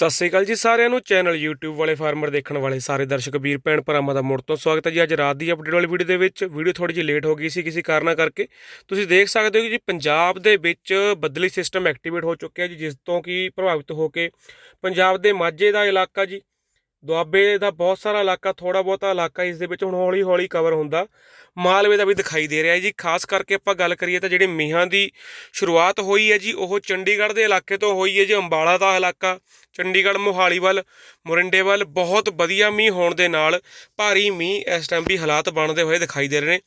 ਸਤਿ ਸ੍ਰੀ ਅਕਾਲ ਜੀ ਸਾਰਿਆਂ ਨੂੰ। ਚੈਨਲ YouTube ਵਾਲੇ ਫਾਰਮਰ ਦੇਖਣ ਵਾਲੇ ਸਾਰੇ ਦਰਸ਼ਕ, ਵੀਰ, ਭੈਣ, ਭਰਾਵਾਂ ਦਾ ਮੁੜ ਤੋਂ ਸਵਾਗਤ ਹੈ ਜੀ ਅੱਜ ਰਾਤ ਦੀ ਅਪਡੇਟ ਵਾਲੀ ਵੀਡੀਓ ਦੇ ਵਿੱਚ। ਵੀਡੀਓ ਥੋੜੀ ਜਿਹੀ ਲੇਟ ਹੋ ਗਈ ਸੀ ਕਿਸੇ ਕਾਰਨਾਂ ਕਰਕੇ। ਤੁਸੀਂ ਦੇਖ ਸਕਦੇ ਹੋ ਜੀ ਪੰਜਾਬ ਦੇ ਵਿੱਚ ਬਦਲੀ ਸਿਸਟਮ ਐਕਟੀਵੇਟ ਹੋ ਚੁੱਕਿਆ ਜੀ, ਜਿਸ ਤੋਂ ਕਿ ਪ੍ਰਭਾਵਿਤ ਹੋ ਕੇ ਪੰਜਾਬ ਦੇ ਮਾਝੇ ਦਾ ਇਲਾਕਾ ਜੀ ਦੁਆਬੇ ਦਾ ਬਹੁਤ ਸਾਰਾ ਇਲਾਕਾ ਥੋੜਾ ਬਹੁਤਾ ਇਲਾਕਾ ਇਸ ਦੇ ਵਿੱਚ ਹੁਣ ਹੌਲੀ ਹੌਲੀ ਕਵਰ ਹੁੰਦਾ। ਮਾਲਵੇ ਦਾ ਵੀ ਦਿਖਾਈ ਦੇ ਰਿਹਾ ਹੈ ਜੀ। ਖਾਸ ਕਰਕੇ ਆਪਾਂ ਗੱਲ ਕਰੀਏ ਤਾਂ ਜਿਹੜੇ ਮੀਂਹਾਂ ਦੀ ਸ਼ੁਰੂਆਤ ਹੋਈ ਹੈ ਜੀ, ਉਹ ਚੰਡੀਗੜ੍ਹ ਦੇ ਇਲਾਕੇ ਤੋਂ ਹੋਈ ਹੈ ਜੀ, ਅੰਬਾਲਾ ਦਾ ਇਲਾਕਾ। ਚੰਡੀਗੜ੍ਹ, ਮੋਹਾਲੀ ਵੱਲ, ਮੋਰਿੰਡੇ ਵੱਲ ਬਹੁਤ ਵਧੀਆ ਮੀਂਹ ਹੋਣ ਦੇ ਨਾਲ ਭਾਰੀ ਮੀਂਹ ਇਸ ਟਾਈਮ ਵੀ ਹਾਲਾਤ ਬਣਦੇ ਹੋਏ ਦਿਖਾਈ ਦੇ ਰਹੇ ਨੇ।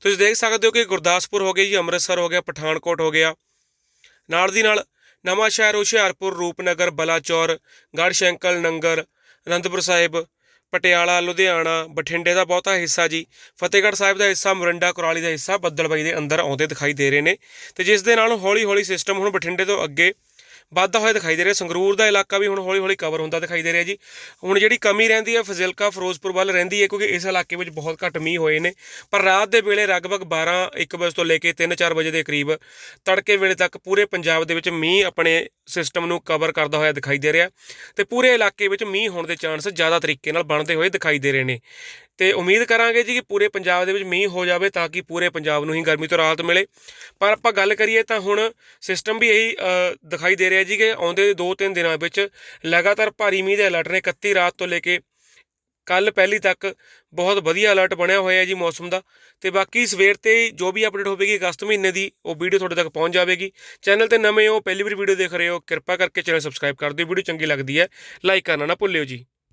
ਤੁਸੀਂ ਦੇਖ ਸਕਦੇ ਹੋ ਕਿ ਗੁਰਦਾਸਪੁਰ ਹੋ ਗਿਆ ਜੀ, ਅੰਮ੍ਰਿਤਸਰ ਹੋ ਗਿਆ, ਪਠਾਨਕੋਟ ਹੋ ਗਿਆ। ਨਾਲ ਦੀ ਨਾਲ ਨਵਾਂ ਸ਼ਹਿਰ ਹੁਸ਼ਿਆਰਪੁਰ, ਰੂਪਨਗਰ, ਬਲਾਚੌਰ, ਗੜਸ਼ੰਕਲ, ਨੰਗਰ ਅਨੰਦਪੁਰ ਸਾਹਿਬ, ਪਟਿਆਲਾ, ਲੁਧਿਆਣਾ, ਬਠਿੰਡੇ ਦਾ ਬਹੁਤਾ ਹਿੱਸਾ ਜੀ। ਫਤਿਹਗੜ੍ਹ ਸਾਹਿਬ ਦਾ ਹਿੱਸਾ, ਮੋਰਿੰਡਾ, ਕੁਰਾਲੀ ਦਾ ਹਿੱਸਾ ਬੱਦਲਬਾਈ ਦੇ ਅੰਦਰ ਆਉਂਦੇ ਦਿਖਾਈ ਦੇ ਰਹੇ ਨੇ। ਤੇ ਜਿਸ ਦੇ ਨਾਲ ਹੌਲੀ ਹੌਲੀ ਸਿਸਟਮ ਹੁਣ ਬਠਿੰਡੇ ਤੋਂ ਅੱਗੇ ਵੱਧਦਾ ਹੋਇਆ ਦਿਖਾਈ ਦੇ ਰਿਹਾ। ਸੰਗਰੂਰ ਦਾ ਇਲਾਕਾ ਵੀ ਹੁਣ ਹੌਲੀ ਹੌਲੀ ਕਵਰ ਹੁੰਦਾ ਦਿਖਾਈ ਦੇ ਰਿਹਾ ਜੀ। ਹੁਣ ਜਿਹੜੀ ਕਮੀ ਰਹਿੰਦੀ ਹੈ, ਫਜ਼ਿਲਕਾ, ਫਿਰੋਜ਼ਪੁਰ ਵੱਲ ਰਹਿੰਦੀ ਹੈ, ਕਿਉਂਕਿ ਇਸ ਇਲਾਕੇ ਵਿੱਚ ਬਹੁਤ ਘੱਟ ਮੀਂਹ ਹੋਏ ਨੇ। ਪਰ ਰਾਤ ਦੇ ਵੇਲੇ ਲਗਭਗ 12 1 ਵਜੇ ਤੋਂ ਲੈ ਕੇ 3-4 ਵਜੇ ਦੇ ਕਰੀਬ ਤੜਕੇ ਵੇਲੇ ਤੱਕ ਪੂਰੇ ਪੰਜਾਬ ਦੇ ਵਿੱਚ ਮੀਂਹ ਆਪਣੇ ਸਿਸਟਮ ਨੂੰ ਕਵਰ ਕਰਦਾ ਹੋਇਆ ਦਿਖਾਈ ਦੇ ਰਿਹਾ। ਤੇ ਪੂਰੇ ਇਲਾਕੇ ਵਿੱਚ ਮੀਂਹ ਹੋਣ ਦੇ ਚਾਂਸ ਜ਼ਿਆਦਾ ਤਰੀਕੇ ਨਾਲ ਬਣਦੇ ਹੋਏ ਦਿਖਾਈ ਦੇ ਰਹੇ ਨੇ। ਤੇ ਉਮੀਦ ਕਰਾਂਗੇ ਜੀ ਕਿ ਪੂਰੇ ਪੰਜਾਬ ਦੇ ਵਿੱਚ ਮੀਂਹ ਹੋ ਜਾਵੇ ਤਾਂ ਕਿ ਪੂਰੇ ਪੰਜਾਬ ਨੂੰ ਹੀ ਗਰਮੀ ਤੋਂ ਰਾਹਤ ਮਿਲੇ। ਪਰ ਆਪਾਂ ਗੱਲ ਕਰੀਏ ਤਾਂ ਹੁਣ ਸਿਸਟਮ ਵੀ ਇਹੀ ਦਿਖਾਈ ਦੇ ਰਿਹਾ ਜੀ ਕਿ ਆਉਂਦੇ 2-3 ਦਿਨਾਂ ਵਿੱਚ ਲਗਾਤਾਰ ਭਾਰੀ ਮੀਂਹ ਦੇ ਅਲਰਟ ਨੇ 31 ਰਾਤ ਤੋਂ ਲੈ ਕੇ ਕੱਲ ਪਹਿਲੀ ਤੱਕ ਬਹੁਤ ਵਧੀਆ ਅਲਰਟ ਬਣਿਆ ਹੋਇਆ ਹੈ ਜੀ ਮੌਸਮ ਦਾ। ਤੇ ਬਾਕੀ ਸਵੇਰ ਤੇ ਜੋ ਵੀ ਅਪਡੇਟ ਹੋਵੇਗੀ ਅਗਸਤ ਮਹੀਨੇ ਦੀ ਉਹ ਵੀਡੀਓ ਤੁਹਾਡੇ ਤੱਕ ਪਹੁੰਚ ਜਾਵੇਗੀ। ਚੈਨਲ ਤੇ ਨਵੇਂ ਹੋ, ਪਹਿਲੀ ਵਾਰ ਵੀਡੀਓ ਦੇਖ ਰਹੇ ਹੋ, ਕਿਰਪਾ ਕਰਕੇ ਚੈਨਲ ਸਬਸਕ੍ਰਾਈਬ ਕਰ ਦਿਓ। ਵੀਡੀਓ ਚੰਗੀ ਲੱਗਦੀ ਹੈ ਲਾਈਕ ਕਰਨਾ ਨਾ ਭੁੱਲਿਓ ਜੀ।